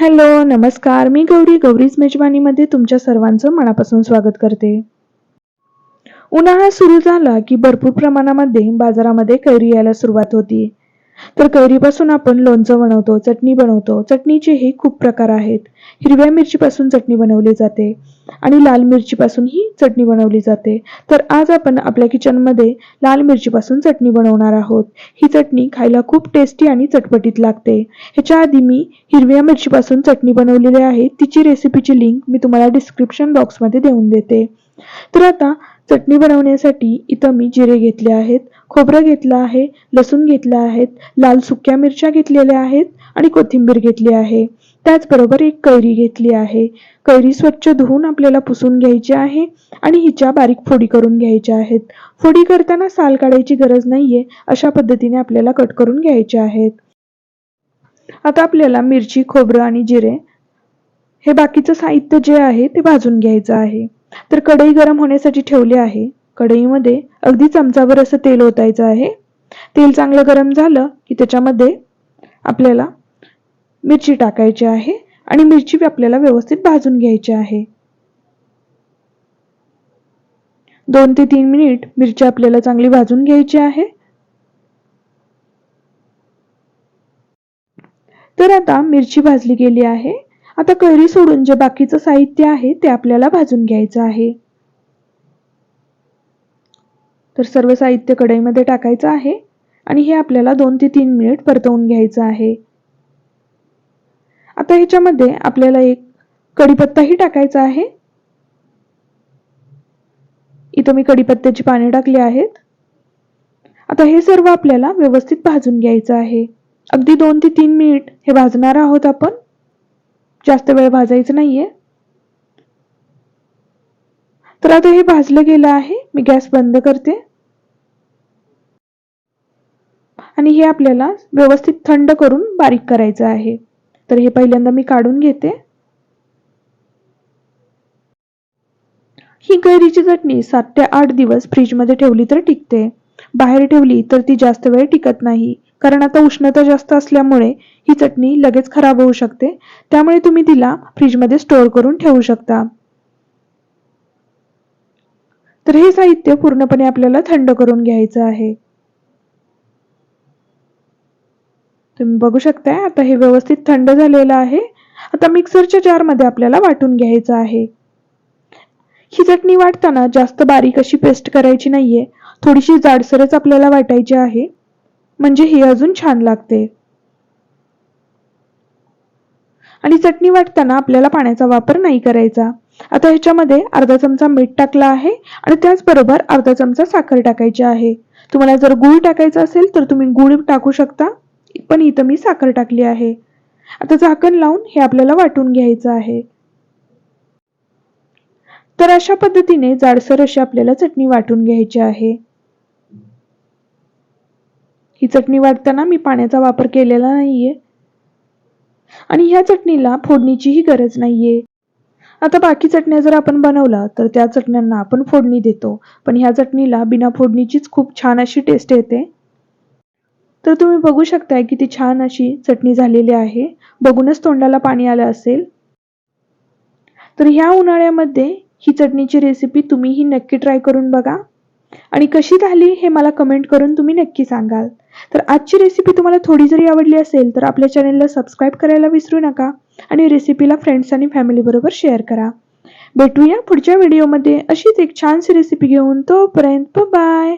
Hello नमस्कार. मी गौरी गौरीच मेजवानीमध्ये तुमच्या सर्वांचं मनापासून स्वागत करते. उन्हाळा सुरू झाला की भरपूर प्रमाणामध्ये बाजारामध्ये कैरी यायला सुरुवात होती. तर कैरीपासून आपण लोणचं बनवतो चटणी बनवतो. चटणीचेही खूप प्रकार आहेत. हिरव्या मिरचीपासून चटणी बनवली जाते आणि लाल मिरचीपासून ही चटणी बनवली जाते. तर आज आपण आपल्या किचनमध्ये लाल मिरचीपासून चटणी बनवणार आहोत. ही चटणी खायला खूप टेस्टी आणि चटपटीत लागते. ह्याच्या आधी मी हिरव्या मिरचीपासून चटणी बनवलेली आहे. तिची रेसिपीची लिंक मी तुम्हाला डिस्क्रिप्शन बॉक्समध्ये देऊन देते. तर आता चटणी बनवण्यासाठी इथं मी जिरे घेतले आहेत खोबरं घेतलं आहे लसूण घेतलं आहेत लाल सुक्या मिरच्या घेतलेल्या आहेत आणि कोथिंबीर घेतली आहे. त्याचबरोबर एक कैरी घेतली आहे. कैरी स्वच्छ धुवून आपल्याला पुसून घ्यायची आहे आणि हिच्या बारीक फोडी करून घ्यायच्या आहेत. फोडी करताना साल काढायची गरज नाहीये अशा पद्धतीने आपल्याला कट करून घ्यायचे आहेत. आता आपल्याला मिरची खोबरं आणि जिरे हे बाकीचं साहित्य जे आहे ते भाजून घ्यायचं आहे. तर कढई गरम होण्यासाठी ठेवली आहे. कढईमध्ये अगदी चमचाभर असं तेल ओतायचं आहे. तेल चांगलं गरम झालं की त्याच्यामध्ये आपल्याला मिरची टाकायची आहे आणि मिरची आपल्याला व्यवस्थित भाजून घ्यायची आहे. दोन ते तीन मिनिट मिरची आपल्याला चांगली भाजून घ्यायची आहे. तर आता मिरची भाजली गेली आहे. आता कैरी सोडून जे बाकीचं साहित्य आहे ते आपल्याला भाजून घ्यायचं आहे. तर सर्व साहित्य कढईमध्ये टाकायचं आहे आणि हे आपल्याला दोन ते तीन मिनिट परतवून घ्यायचं आहे. आता ह्याच्यामध्ये आपल्याला एक कढीपत्ताही टाकायचा आहे. इथं मी कढीपत्त्याची पाने टाकली आहेत. आता हे सर्व आपल्याला व्यवस्थित भाजून घ्यायचं आहे. अगदी दोन ते तीन मिनिट हे भाजणार आहोत आपण. जास्त वेळ भाजायचं नाहीये. तर आता हे भाजलं गेलं आहे. मी गॅस बंद करते. आणि हे आपल्याला व्यवस्थित थंड करून बारीक करायचं आहे. तर हे पहिल्यांदा मी काढून घेते. ही कैरीची चटणी सात ते आठ दिवस फ्रीजमध्ये ठेवली तर टिकते. बाहेर ठेवली तर ती जास्त वेळ टिकत नाही. कारण आता उष्णता जास्त असल्यामुळे ही चटणी लगेच खराब होऊ शकते. त्यामुळे तुम्ही तिला फ्रीजमध्ये स्टोअर करून ठेवू शकता. तर हे साहित्य पूर्णपणे आपल्याला थंड करून घ्यायचं आहे. तुम्ही बघू शकताय आता हे व्यवस्थित थंड झालेलं आहे. आता मिक्सरच्या जारमध्ये आपल्याला वाटून घ्यायचं आहे. ही चटणी वाटताना जास्त बारीक अशी पेस्ट करायची नाहीये. थोडीशी जाडसरच आपल्याला वाटायची आहे. म्हणजे ही अजून छान लागते. आणि चटणी वाटताना आपल्याला पाण्याचा वापर नाही करायचा. आता ह्याच्यामध्ये अर्धा चमचा मीठ टाकला आहे आणि त्याचबरोबर अर्धा चमचा साखर टाकायची आहे. तुम्हाला जर गूळ टाकायचा असेल तर तुम्ही गूळ टाकू शकता पण इथं मी साखर टाकली आहे. आता झाकण लावून हे आपल्याला वाटून घ्यायचं आहे. तर अशा पद्धतीने जाडसर अशी आपल्याला चटणी वाटून घ्यायची आहे. ही चटणी वाटताना मी पाण्याचा वापर केलेला नाहीये. आणि ह्या चटणीला फोडणीचीही गरज नाहीये. आता बाकी चटण्या जर आपण बनवला तर त्या चटण्यांना आपण फोडणी देतो. पण ह्या चटणीला बिना फोडणीचीच खूप छान अशी टेस्ट येते. तर तुम्ही बघू शकताय किती छान अशी चटणी झालेली आहे. बघूनच तोंडाला पाणी आलं असेल. तर ह्या उन्हाळ्यामध्ये ही चटणीची रेसिपी तुम्हीही नक्की ट्राय करून बघा. आणि कशी झाली हे मला कमेंट करून तुम्ही नक्की सांगाल. तर आजची रेसिपी तुम्हाला थोडी जरी आवडली असेल तर आपल्या चॅनेलला सबस्क्राईब करायला विसरू नका आणि रेसिपीला फ्रेंड्स आणि फॅमिलीबरोबर शेअर करा. भेटूया पुढच्या व्हिडिओमध्ये अशीच एक छानशी रेसिपी घेऊन तोपर्यंत बाय